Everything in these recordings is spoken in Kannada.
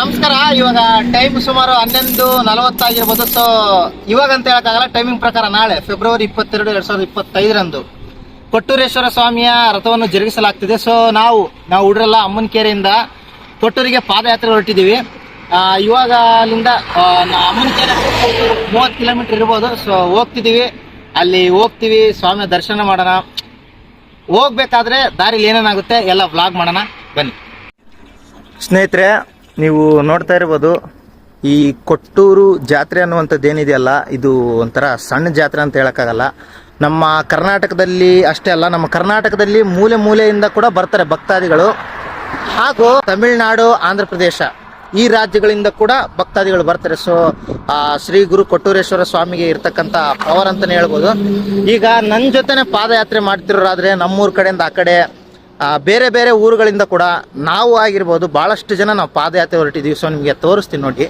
ನಮಸ್ಕಾರ. ಇವಾಗ ಟೈಮ್ ಸುಮಾರು ಹನ್ನೊಂದು ನಲವತ್ತಾಗಿರ್ಬೋದು. ಸೊ ಇವಾಗ ಅಂತ ಹೇಳಕ್ಕಾಗಲ್ಲ ಟೈಮಿಂಗ್ ಪ್ರಕಾರ ನಾಳೆ ಫೆಬ್ರವರಿ ಇಪ್ಪತ್ತೆರಡು, ಎರಡ್ ಸಾವಿರದ ಇಪ್ಪತ್ತೈದರಂದು, ಕೊಟ್ಟೂರೇಶ್ವರ ಸ್ವಾಮಿಯ ರಥವನ್ನು ಜರುಗಿಸಲಾಗ್ತಿದೆ. ಸೊ ನಾವು ನಾವು ಹುಡ್ರೆಲ್ಲ ಅಮ್ಮನಕೆರೆಯಿಂದ ಕೊಟ್ಟೂರಿಗೆ ಪಾದಯಾತ್ರೆ ಹೊರಟಿದ್ದೀವಿ. ಇವಾಗ ಅಲ್ಲಿಂದ ಅಮ್ಮನ ಕೆರೆ ಮೂವತ್ತು ಕಿಲೋಮೀಟರ್ ಇರ್ಬೋದು. ಸೊ ಹೋಗ್ತಿದ್ದೀವಿ. ಅಲ್ಲಿ ಹೋಗ್ತೀವಿ. ಸ್ವಾಮಿಯ ದರ್ಶನ ಮಾಡೋಣ. ಹೋಗ್ಬೇಕಾದ್ರೆ ದಾರಿಲಿ ಏನೇನಾಗುತ್ತೆ ಎಲ್ಲ ವ್ಲಾಗ್ ಮಾಡೋಣ. ಬನ್ನಿ. ಸ್ನೇಹಿತರೆ ನೀವು ನೋಡ್ತಾ ಇರ್ಬೋದು, ಈ ಕೊಟ್ಟೂರು ಜಾತ್ರೆ ಅನ್ನುವಂಥದ್ದು ಏನಿದೆಯಲ್ಲ ಇದು ಒಂಥರ ಸಣ್ಣ ಜಾತ್ರೆ ಅಂತ ಹೇಳೋಕ್ಕಾಗಲ್ಲ. ನಮ್ಮ ಕರ್ನಾಟಕದಲ್ಲಿ ಅಷ್ಟೇ ಅಲ್ಲ, ನಮ್ಮ ಕರ್ನಾಟಕದಲ್ಲಿ ಮೂಲೆ ಮೂಲೆಯಿಂದ ಕೂಡ ಬರ್ತಾರೆ ಭಕ್ತಾದಿಗಳು. ಹಾಗೂ ತಮಿಳುನಾಡು, ಆಂಧ್ರ ಪ್ರದೇಶ, ಈ ರಾಜ್ಯಗಳಿಂದ ಕೂಡ ಭಕ್ತಾದಿಗಳು ಬರ್ತಾರೆ. ಸೊ ಶ್ರೀ ಗುರು ಕೊಟ್ಟೂರೇಶ್ವರ ಸ್ವಾಮಿಗೆ ಇರ್ತಕ್ಕಂಥ ಪವರ್ ಅಂತಲೇ ಹೇಳ್ಬೋದು. ಈಗ ನನ್ನ ಜೊತೆನೆ ಪಾದಯಾತ್ರೆ ಮಾಡ್ತಿರೋರಾದರೆ ನಮ್ಮೂರ ಕಡೆಯಿಂದ ಆ ಕಡೆ ಬೇರೆ ಬೇರೆ ಊರುಗಳಿಂದ ಕೂಡ ನಾವು ಆಗಿರ್ಬೋದು ಬಹಳಷ್ಟು ಜನ ನಾವು ಪಾದಯಾತ್ರೆ ಹೊರಟಿದ್ದೀವಿ. ಸೊ ನಿಮಗೆ ತೋರಿಸ್ತೀನಿ ನೋಡಿ.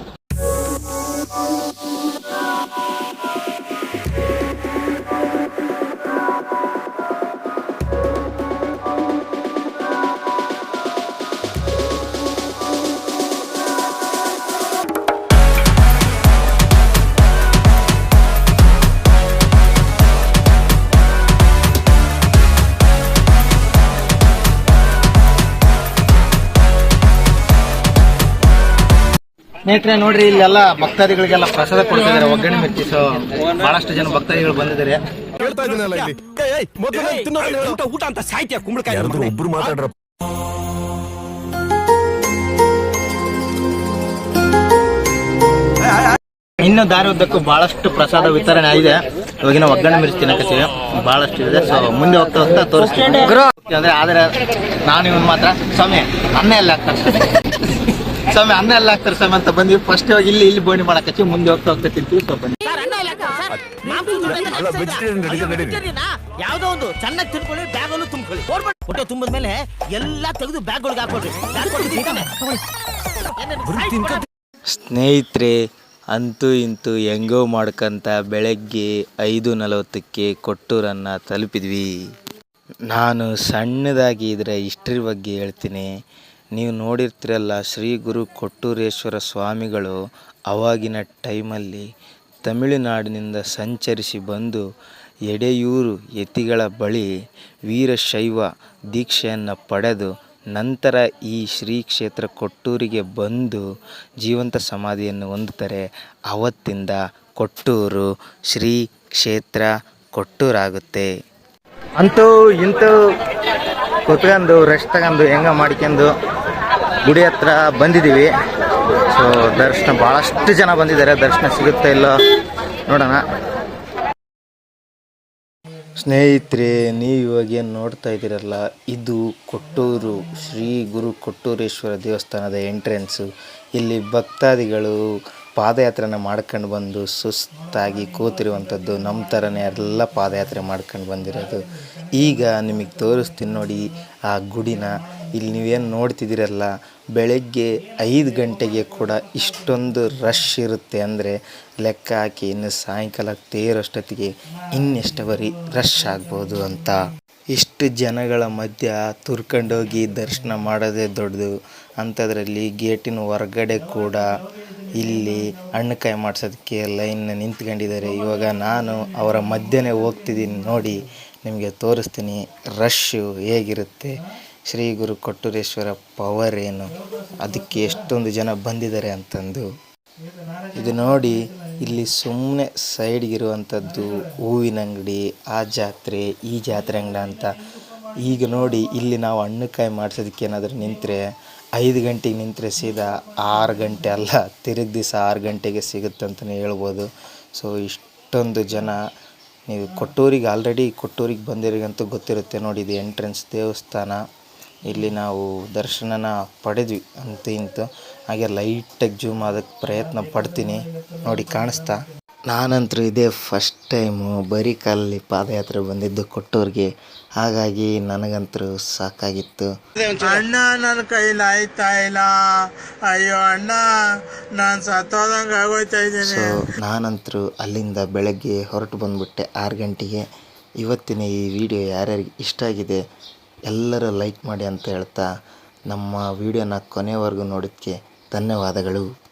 ಸ್ನೇಹಿತರೆ ನೋಡ್ರಿ ಇಲ್ಲೆಲ್ಲ ಭಕ್ತಾದಿಗಳಿಗೆಲ್ಲ ಪ್ರಸಾದ ಕೊಡ್ತಿದ್ದಾರೆ. ಒಗ್ಗರಣೆ ಮಿರ್ಚಿ ಸೊ ಬಹಳಷ್ಟು ಜನ ಭಕ್ತಾದಿಗಳು ಬಂದಿದ್ದಾರೆ. ಹೇಳ್ತಾ ಇದೀನಲ್ಲ ಇಲ್ಲಿ? ಮೊದಲು ತಿನ್ನೋದನ್ನ ಹೇಳು. ಊಟ ಊಟ ಅಂತ ಸಾಹಿತ್ಯ ಕುಂಬಳಕಾಯಿ ಯಾರಾದ್ರೂ ಒಬ್ರು ಮಾತಾಡ್ರ ಇನ್ನು ದಾರಿ ಉದ್ದಕ್ಕೂ ಬಹಳಷ್ಟು ಪ್ರಸಾದ ವಿತರಣೆ ಆಗಿದೆ. ಇವಾಗಿನ ಒಗ್ಗರಣೆ ಮಿರ್ಚಿ ತಿನ್ನಕತ್ತೀವಿ. ಬಹಳಷ್ಟು ಇದೆ. ಸೊ ಮುಂದೆ ಹೋಗ್ತಾ ಹೋಗ್ತಾ ತೋರಿಸ್ತೀನಿ. ಅಂದ್ರೆ ಆದ್ರೆ ನಾನು ಇವನ್ ಮಾತ್ರ. ಸ್ವಾಮಿ ಅನ್ನ ಎಲ್ಲ ಹಾಕ್ತಾರೆ. ಸ್ವಾಮಿ ಅನ್ನ ಎಲ್ಲ ಹಾಕ್ತಾರೆ ಸ್ವಾಮಿ ಅಂತ ಬಂದ್ವಿ. ಫಸ್ಟ್ ಹೋಗಿ ಇಲ್ಲಿ ಇಲ್ಲಿ ಬೋಣಿ ಮಾಡಕತ್ತೀವಿ ಮುಂದೆ ಹೋಗ್ತಾ ಹೋಗ್ತಾ ತಿಂತೀವಿ ಸ್ವಲ್ಪ ಯಾವ್ದೋ ಒಂದು ಚೆನ್ನಾಗಿ ತಿನ್ಕೊಳ್ಳಿ ಬ್ಯಾಗ್ ಅಲ್ಲೂ ತುಂಬಿಕೊಳ್ಳಿ. ಹೊಟ್ಟೆ ತುಂಬಿದ ಮೇಲೆ ಎಲ್ಲಾ ತೆಗೆದು ಬ್ಯಾಗ್ ಒಳಗೆ ಹಾಕೊಳ್ರಿ ಸ್ನೇಹಿತರೆ ಅಂತೂ ಇಂತೂ ಹೆಂಗೋ ಮಾಡ್ಕಂತ ಬೆಳಗ್ಗೆ ಐದು ನಲವತ್ತಕ್ಕೆ ಕೊಟ್ಟೂರನ್ನು ತಲುಪಿದ್ವಿ. ನಾನು ಸಣ್ಣದಾಗಿ ಇದರ ಹಿಸ್ಟ್ರಿ ಬಗ್ಗೆ ಹೇಳ್ತೀನಿ. ನೀವು ನೋಡಿರ್ತೀರಲ್ಲ, ಶ್ರೀ ಗುರು ಕೊಟ್ಟೂರೇಶ್ವರ ಸ್ವಾಮಿಗಳು ಅವಾಗಿನ ಟೈಮಲ್ಲಿ ತಮಿಳುನಾಡಿನಿಂದ ಸಂಚರಿಸಿ ಬಂದು ಎಡೆಯೂರು ಯತಿಗಳ ಬಳಿ ವೀರಶೈವ ದೀಕ್ಷೆಯನ್ನು ಪಡೆದು ನಂತರ ಈ ಶ್ರೀ ಕ್ಷೇತ್ರ ಕೊಟ್ಟೂರಿಗೆ ಬಂದು ಜೀವಂತ ಸಮಾಧಿಯನ್ನು ಹೊಂದುತ್ತಾರೆ. ಅವತ್ತಿಂದ ಕೊಟ್ಟೂರು ಶ್ರೀ ಕ್ಷೇತ್ರ ಕೊಟ್ಟೂರಾಗುತ್ತೆ. ಅಂತೂ ಇಂತೂ ಕುತ್ಕೊಂಡು ರೆಸ್ಟ್ ತಗೊಂಡು ಹೆಂಗ ಮಾಡ್ಕೊಂಡು ಗುಡಿ ಹತ್ರ ಬಂದಿದ್ದೀವಿ. ಸೊ ದರ್ಶನ ಭಾಳಷ್ಟು ಜನ ಬಂದಿದ್ದಾರೆ. ದರ್ಶನ ಸಿಗುತ್ತಾ ಇಲ್ಲೋ ನೋಡೋಣ. ಸ್ನೇಹಿತರೆ, ನೀವು ಇವಾಗ ಏನು ನೋಡ್ತಾ ಇದ್ದೀರಲ್ಲ, ಇದು ಕೊಟ್ಟೂರು, ಶ್ರೀ ಗುರು ಕೊಟ್ಟೂರೇಶ್ವರ ದೇವಸ್ಥಾನದ ಎಂಟ್ರೆನ್ಸು ಇಲ್ಲಿ ಭಕ್ತಾದಿಗಳು ಪಾದಯಾತ್ರೆನ ಮಾಡ್ಕೊಂಡು ಬಂದು ಸುಸ್ತಾಗಿ ಕೂತಿರುವಂಥದ್ದು ನಮ್ಮ ಥರನೇ ಎಲ್ಲ ಪಾದಯಾತ್ರೆ ಮಾಡ್ಕೊಂಡು ಬಂದಿರೋದು. ಈಗ ನಿಮಗೆ ತೋರಿಸ್ತೀನಿ ನೋಡಿ ಆ ಗುಡಿನ. ಇಲ್ಲಿ ನೀವೇನು ನೋಡ್ತಿದ್ದೀರಲ್ಲ, ಬೆಳಗ್ಗೆ ಐದು ಗಂಟೆಗೆ ಕೂಡ ಇಷ್ಟೊಂದು ರಶ್ ಇರುತ್ತೆ ಅಂದರೆ ಲೆಕ್ಕ ಹಾಕಿ ಇನ್ನು ಸಾಯಂಕಾಲ ತೇರಷ್ಟೊತ್ತಿಗೆ ಇನ್ನೆಷ್ಟವರಿ ರಶ್ ಆಗ್ಬೋದು ಅಂತ. ಇಷ್ಟು ಜನಗಳ ಮಧ್ಯ ತುರ್ಕೊಂಡೋಗಿ ದರ್ಶನ ಮಾಡೋದೇ ದೊಡ್ಡದು. ಅಂಥದ್ರಲ್ಲಿ ಗೇಟಿನ ಹೊರಗಡೆ ಕೂಡ ಇಲ್ಲಿ ಹಣ್ಣುಕಾಯಿ ಮಾಡಿಸೋದಕ್ಕೆ ಲೈನ್ ನಿಂತ್ಕೊಂಡಿದ್ದಾರೆ. ಇವಾಗ ನಾನು ಅವರ ಮಧ್ಯನೇ ಹೋಗ್ತಿದ್ದೀನಿ ನೋಡಿ. ನಿಮಗೆ ತೋರಿಸ್ತೀನಿ ರಶ್ಶು ಹೇಗಿರುತ್ತೆ. ಶ್ರೀ ಗುರು ಕೊಟ್ಟೂರೇಶ್ವರ ಪವರ್ ಏನು, ಅದಕ್ಕೆ ಎಷ್ಟೊಂದು ಜನ ಬಂದಿದ್ದಾರೆ ಅಂತಂದು. ಇದು ನೋಡಿ, ಇಲ್ಲಿ ಸುಮ್ಮನೆ ಸೈಡ್ಗಿರುವಂಥದ್ದು ಹೂವಿನ ಅಂಗಡಿ, ಆ ಜಾತ್ರೆ, ಈ ಜಾತ್ರೆ ಅಂಗಡಿ ಅಂತ. ಈಗ ನೋಡಿ, ಇಲ್ಲಿ ನಾವು ಹಣ್ಣುಕಾಯಿ ಮಾಡಿಸೋದಕ್ಕೆ ಏನಾದರೂ ನಿಂತರೆ, ಐದು ಗಂಟೆಗೆ ನಿಂತರೆ ಸೀದಾ ಆರು ಗಂಟೆ ಅಲ್ಲ ತಿರುಗಿ ದಿವಸ ಆರು ಗಂಟೆಗೆ ಸಿಗುತ್ತೆ ಅಂತಲೇ ಹೇಳ್ಬೋದು. ಸೊ ಇಷ್ಟೊಂದು ಜನ ನೀವು ಕೊಟ್ಟೂರಿಗೆ ಆಲ್ರೆಡಿ ಕೊಟ್ಟೂರಿಗೆ ಬಂದಿರಿಗಂತೂ ಗೊತ್ತಿರುತ್ತೆ ನೋಡಿ, ಇದು ಎಂಟ್ರೆನ್ಸ್ ದೇವಸ್ಥಾನ. ಇಲ್ಲಿ ನಾವು ದರ್ಶನನ ಪಡೆದ್ವಿ ಅಂತ ಇಂತು. ಹಾಗೆ ಲೈಟಾಗಿ ಜೂಮ್ ಆದಕ್ಕೆ ಪ್ರಯತ್ನ ಪಡ್ತೀನಿ. ನೋಡಿ, ಕಾಣಿಸ್ತಾ? ನಾನಂತರೂ ಇದೇ ಫಸ್ಟ್ ಟೈಮು ಬರೀ ಕಾಲಲ್ಲಿ ಪಾದಯಾತ್ರೆ ಬಂದಿದ್ದು ಕೊಟ್ಟೂರಿಗೆ. ಹಾಗಾಗಿ ನನಗಂತರೂ ಸಾಕಾಗಿತ್ತು. ಅಣ್ಣ ನನ್ನ ಕೈಲಿ ಆಯ್ತಾ ಇಲ್ಲ? ಅಯ್ಯೋ ಅಣ್ಣ ನಾನು ಸತ್ತೋದಂಗೆ ಆಗೋಯ್ತಾ ಇದ್ದೀನಿ. ಸೊ ನಾನಂತರೂ ಅಲ್ಲಿಂದ ಬೆಳಗ್ಗೆ ಹೊರಟು ಬಂದುಬಿಟ್ಟೆ ಆರು ಗಂಟೆಗೆ. ಇವತ್ತಿನ ಈ ವಿಡಿಯೋ ಯಾರ್ಯಾರಿಗೆ ಇಷ್ಟ ಆಗಿದೆ ಎಲ್ಲರೂ ಲೈಕ್ ಮಾಡಿ ಅಂತ ಹೇಳ್ತಾ ನಮ್ಮ ವಿಡಿಯೋನ ಕೊನೆವರೆಗೂ ನೋಡೋದಕ್ಕೆ ಧನ್ಯವಾದಗಳು.